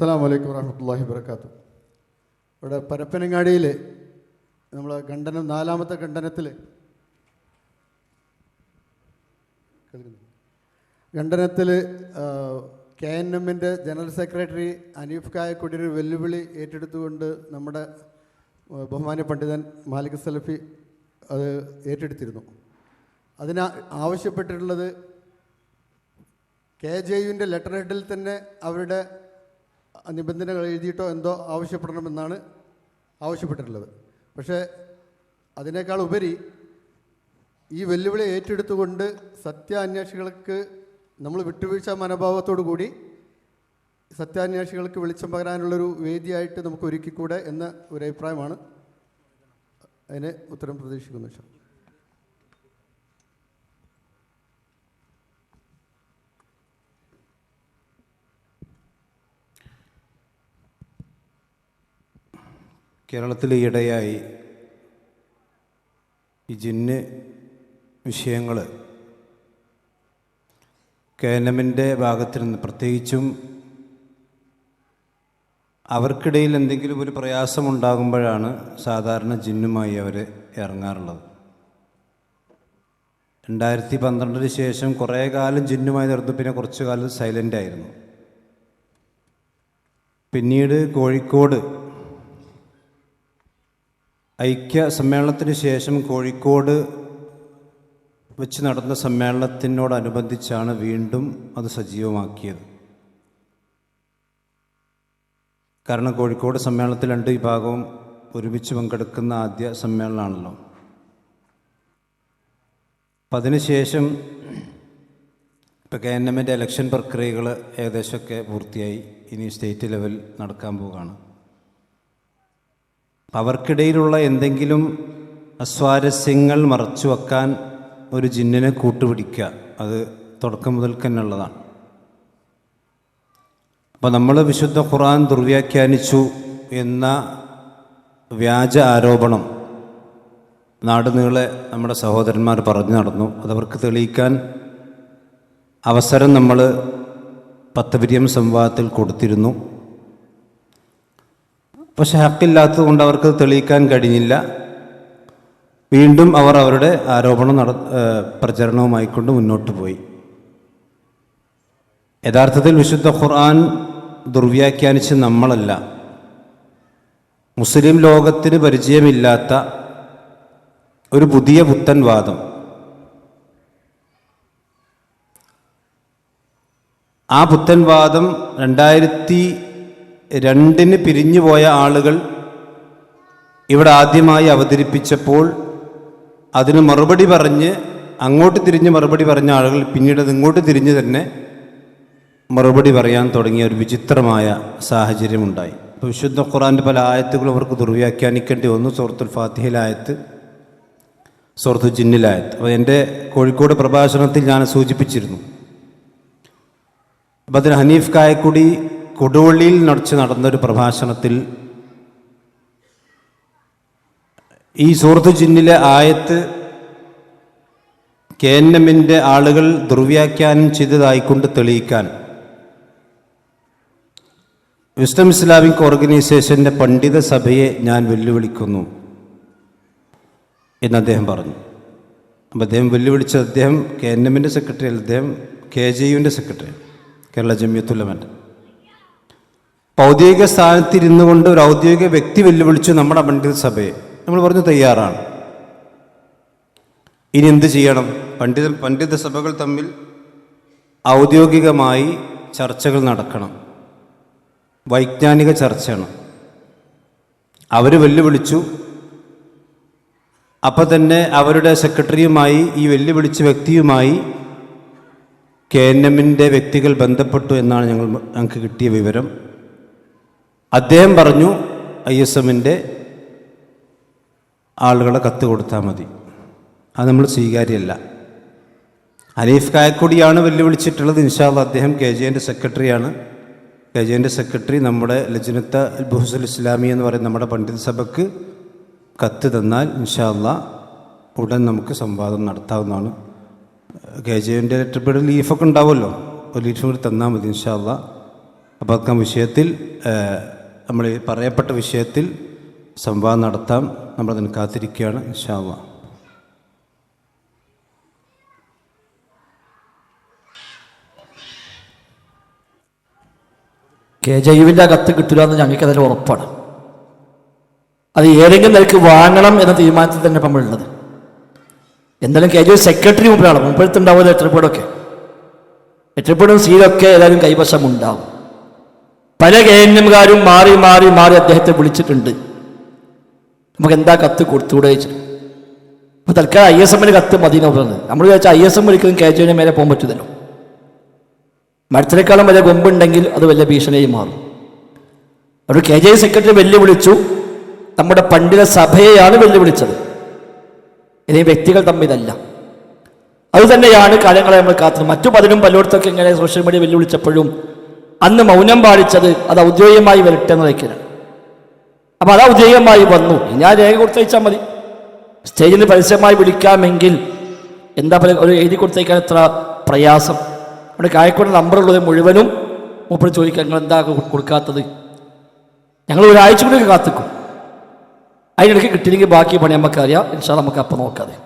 അസ്സാം വലൈക്കും വാഹമത്തല്ലാഹി വർക്കാത്തു ഇവിടെ പരപ്പനങ്ങാടിയിൽ നമ്മൾ ഖണ്ഡനം നാലാമത്തെ ഖണ്ഡനത്തിൽ ഖണ്ഡനത്തിൽ കെ എൻ എമ്മിന്റെ ജനറൽ സെക്രട്ടറി അനീഫ് കായക്കുടിയുടെ ഒരു വെല്ലുവിളി ഏറ്റെടുത്തുകൊണ്ട് നമ്മുടെ ബഹുമാന്യ പണ്ഡിതൻ മാലിക് സലഫി അത് ഏറ്റെടുത്തിരുന്നു. അതിന് ആവശ്യപ്പെട്ടിട്ടുള്ളത് കെ ജെ യുവിന്റെ ലെറ്റർ ഹെഡിൽ തന്നെ അവരുടെ നിബന്ധനകൾ എഴുതിയിട്ടോ എന്തോ ആവശ്യപ്പെടണമെന്നാണ് ആവശ്യപ്പെട്ടിട്ടുള്ളത്. പക്ഷേ അതിനേക്കാൾ ഉപരി ഈ വെല്ലുവിളി ഏറ്റെടുത്തുകൊണ്ട് സത്യാന്വേഷികൾക്ക് നമ്മൾ വിട്ടുവീഴ്ച മനോഭാവത്തോടു കൂടി സത്യാന്വേഷികൾക്ക് വെളിച്ചം പകരാനുള്ളൊരു വേദിയായിട്ട് നമുക്ക് ഒരുക്കിക്കൂടെ എന്ന ഒരു അഭിപ്രായമാണ് അതിന് ഉത്തരം പ്രതീക്ഷിക്കുന്നു കേരളത്തിൽ ഈയിടെയായി ഈ ജിന്ന് വിഷയങ്ങൾ കെ എൻ എമ്മിന്റെ ഭാഗത്തിൽ നിന്ന് പ്രത്യേകിച്ചും അവർക്കിടയിൽ എന്തെങ്കിലും ഒരു പ്രയാസമുണ്ടാകുമ്പോഴാണ് സാധാരണ ജിന്നുമായി അവർ ഇറങ്ങാറുള്ളത്. രണ്ടായിരത്തി പന്ത്രണ്ടിന് ശേഷം കുറേ കാലം ജിന്നുമായി നടന്നു പിന്നെ കുറച്ചു കാലം സൈലന്റ് ആയിരുന്നു. പിന്നീട് കോഴിക്കോട് ഐക്യ സമ്മേളനത്തിന് ശേഷം കോഴിക്കോട് വെച്ച് നടന്ന സമ്മേളനത്തിനോടനുബന്ധിച്ചാണ് വീണ്ടും അത് സജീവമാക്കിയത്. കാരണം കോഴിക്കോട് സമ്മേളനത്തിൽ രണ്ട് വിഭാഗവും ഒരുമിച്ച് പങ്കെടുക്കുന്ന ആദ്യ സമ്മേളനമാണല്ലോ. അപ്പം അതിനുശേഷം ഇപ്പോൾ കെ എൻ എമ്മിന്റെ ഇലക്ഷൻ പ്രക്രിയകൾ ഏകദേശമൊക്കെ പൂർത്തിയായി. ഇനി സ്റ്റേറ്റ് ലെവൽ നടക്കാൻ പോവുകയാണ്. അവർക്കിടയിലുള്ള എന്തെങ്കിലും അസ്വാരസ്യങ്ങൾ മറച്ചു വെക്കാൻ ഒരു ജിന്നിനെ കൂട്ടുപിടിക്കുക. അത് തുടക്കം മുതൽക്ക് തന്നെ ഉള്ളതാണ് അപ്പോൾ നമ്മൾ വിശുദ്ധ ഖുർആൻ ദുർവ്യാഖ്യാനിച്ചു എന്ന വ്യാജ ആരോപണം നാടുനീളെ നമ്മുടെ സഹോദരന്മാർ പറഞ്ഞു നടന്നു. അതവർക്ക് തെളിയിക്കാൻ അവസരം നമ്മൾ പത്തപിരിയം സംവാദത്തിൽ കൊടുത്തിരുന്നു. പക്ഷെ ഹക്കില്ലാത്തത് കൊണ്ട് അവർക്ക് തെളിയിക്കാൻ കഴിഞ്ഞില്ല. വീണ്ടും അവർ അവരുടെ ആരോപണം നട പ്രചരണവുമായിക്കൊണ്ട് മുന്നോട്ട് പോയി. യഥാർത്ഥത്തിൽ വിശുദ്ധ ഖുർആൻ ദുർവ്യാഖ്യാനിച്ച് നമ്മളല്ല. മുസ്ലിം ലോകത്തിന് പരിചയമില്ലാത്ത ഒരു പുതിയ പുത്തൻ വാദം. ആ പുത്തൻ വാദം രണ്ടായിരത്തി രണ്ടിന് പിരിഞ്ഞു പോയ ആളുകൾ ഇവിടെ ആദ്യമായി അവതരിപ്പിച്ചപ്പോൾ അതിന് മറുപടി പറഞ്ഞ് അങ്ങോട്ട് തിരിഞ്ഞ് മറുപടി പറഞ്ഞ ആളുകൾ പിന്നീട് ഇങ്ങോട്ട് തിരിഞ്ഞ് തന്നെ മറുപടി പറയാൻ തുടങ്ങിയ ഒരു വിചിത്രമായ സാഹചര്യമുണ്ടായി. ഇപ്പോൾ വിശുദ്ധ ഖുറാന്റെ പല ആയത്തുകളും അവർക്ക് ദുർവ്യാഖ്യാനിക്കേണ്ടി വന്നു. സുഹൃത്തുൽ ഫാത്തിഹിലായത്ത് സൂറത്തു ജിന്നിലായത്ത് അപ്പോൾ എന്റെ കോഴിക്കോട് പ്രഭാഷണത്തിൽ ഞാൻ സൂചിപ്പിച്ചിരുന്നു. അപ്പം അതിന് ഹനീഫ് കായക്കുടി കൊടുവള്ളിയിൽ നടച്ച് നടന്നൊരു പ്രഭാഷണത്തിൽ ഈ സൂറത്ത് ജിന്നിലെ ആയത്ത് കെ എൻ എമ്മിന്റെ ആളുകൾ ദുർവ്യാഖ്യാനം ചെയ്തതായിക്കൊണ്ട് തെളിയിക്കാൻ. വിസ്ഡം ഇസ്ലാമിക് ഓർഗനൈസേഷന്റെ പണ്ഡിത സഭയെ ഞാൻ വെല്ലുവിളിക്കുന്നു എന്ന് അദ്ദേഹം പറഞ്ഞു. അപ്പം അദ്ദേഹം വെല്ലുവിളിച്ച അദ്ദേഹം കെ എൻ എമ്മിന്റെ സെക്രട്ടറി അദ്ദേഹം കെ ജെ യുവിന്റെ സെക്രട്ടറി കേരള ജമിയത്തുലമന്റെ ഔദ്യോഗിക സ്ഥാനത്തിരുന്നു കൊണ്ട് ഒരു ഔദ്യോഗിക വ്യക്തി വെല്ലുവിളിച്ചു നമ്മുടെ പണ്ഡിത സഭയെ. നമ്മൾ പറഞ്ഞു തയ്യാറാണ്. ഇനി എന്ത് ചെയ്യണം? പണ്ഡിത പണ്ഡിത സഭകൾ തമ്മിൽ ഔദ്യോഗികമായി ചർച്ചകൾ നടക്കണം. വൈജ്ഞാനിക ചർച്ചയാണ്. അവർ വെല്ലുവിളിച്ചു. അപ്പം തന്നെ അവരുടെ സെക്രട്ടറിയുമായി ഈ വെല്ലുവിളിച്ച വ്യക്തിയുമായി കെ എൻ എമ്മിന്റെ വ്യക്തികൾ ബന്ധപ്പെട്ടു എന്നാണ് ഞങ്ങൾ ഞങ്ങൾക്ക് കിട്ടിയ വിവരം. അദ്ദേഹം പറഞ്ഞു ഐ എസ് എമ്മിന്റെ ആളുകളെ കത്ത് കൊടുത്താൽ മതി. അത് നമ്മൾ സ്വീകാര്യമല്ല. അനീഫ് കായക്കൊടിയാണ് വെല്ലുവിളിച്ചിട്ടുള്ളത് ഇൻഷാല്ല അദ്ദേഹം കെ ജെ എന്റെ സെക്രട്ടറിയാണ്. കെ ജെ എന്റെ സെക്രട്ടറി നമ്മുടെ ലജ്നത്ത ബുഹസുൽ ഇസ്ലാമി എന്ന് പറയുന്ന നമ്മുടെ പണ്ഡിത സഭയ്ക്ക് കത്ത് തന്നാൽ ഇൻഷാല്ല ഉടൻ നമുക്ക് സംവാദം നടത്താവുന്നതാണ്. കെ ജെന്റെ ലെറ്റർ ലീഫൊക്കെ ഉണ്ടാവുമല്ലോ. ഒരു ലീഫ് കൂടി തന്നാൽ മതി ഇൻഷാല്ല അപ്പോൾ അതൊക്കെ വിഷയത്തിൽ നമ്മൾ ഈ പറയപ്പെട്ട വിഷയത്തിൽ സംവാദം നടത്താം. നമ്മളതിന് കാത്തിരിക്കുകയാണ്. ശാവ കെ ജൈവിന്റെ കത്ത് കിട്ടില്ല എന്ന് ഞങ്ങൾക്ക് അതിൽ ഉറപ്പാണ്. അത് ഏതെങ്കിലും നിലയ്ക്ക് വാങ്ങണം എന്ന തീരുമാനത്തിൽ തന്നെ നമ്മളുള്ളത്. എന്തായാലും കെ ജെ സെക്രട്ടറി മുമ്പിലാണ്. മുമ്പിലത്തുണ്ടാവുമല്ലോ എത്രപ്പേടൊക്കെ എത്രപ്പോഴും സീലൊക്കെ ഏതായാലും കൈവശം ഉണ്ടാവും പല കെ എൻ എംകാരും മാറി മാറി മാറി അദ്ദേഹത്തെ വിളിച്ചിട്ടുണ്ട്. നമുക്ക് എന്താ കത്ത് കൊടുത്തുകൂടെ ചോദിച്ചു അപ്പോൾ തൽക്കാലം ഐ എസ് എമ്മിന് കത്ത് മതി പറഞ്ഞത്. നമ്മൾ വിചാരിച്ചാൽ ഐ എസ് എം ഒരിക്കലും കെ ജെ മേലെ പോകാൻ പറ്റുന്നല്ലോ മരത്തിനേക്കാളും വലിയ കൊമ്പുണ്ടെങ്കിൽ അത് വലിയ ഭീഷണിയായി മാറും. അവിടെ കെ ജെ സെക്രട്ടറി വെല്ലുവിളിച്ചു. നമ്മുടെ പണ്ഡിത സഭയെയാണ് വെല്ലുവിളിച്ചത്. ഇനി വ്യക്തികൾ തമ്മിലല്ല അതുതന്നെയാണ് കാര്യങ്ങളെ നമ്മൾ കാത്തത് മറ്റു പലരും പലയിടത്തൊക്കെ ഇങ്ങനെ സോഷ്യൽ മീഡിയ വെല്ലുവിളിച്ചപ്പോഴും അന്ന് മൗനം പാലിച്ചത് അത് ഔദ്യോഗികമായി വരട്ടെ എന്ന് വയ്ക്കലാണ് അപ്പോൾ അത് ഔദ്യോഗികമായി വന്നു. ഞാൻ രേഖ കൊടുത്തയച്ചാൽ മതി. സ്റ്റേജിൽ നിന്ന് പരസ്യമായി വിളിക്കാമെങ്കിൽ എന്താ പറയുക ഒരു എഴുതി കൊടുത്തേക്കാൻ എത്ര പ്രയാസം. അവിടെ കായക്കോട് നമ്പറുള്ളത് മുഴുവനും മൂപ്പർ ചോദിക്കാൻ നിങ്ങൾ എന്താ കൊടുക്കാത്തത്? ഞങ്ങൾ ഒരാഴ്ച കൂടി കാത്തിക്കും. അതിനിടയ്ക്ക് കിട്ടിയില്ലെങ്കിൽ ബാക്കി പണി നമുക്കറിയാം ഇൻഷാ നമുക്ക് അപ്പം നോക്കാതെ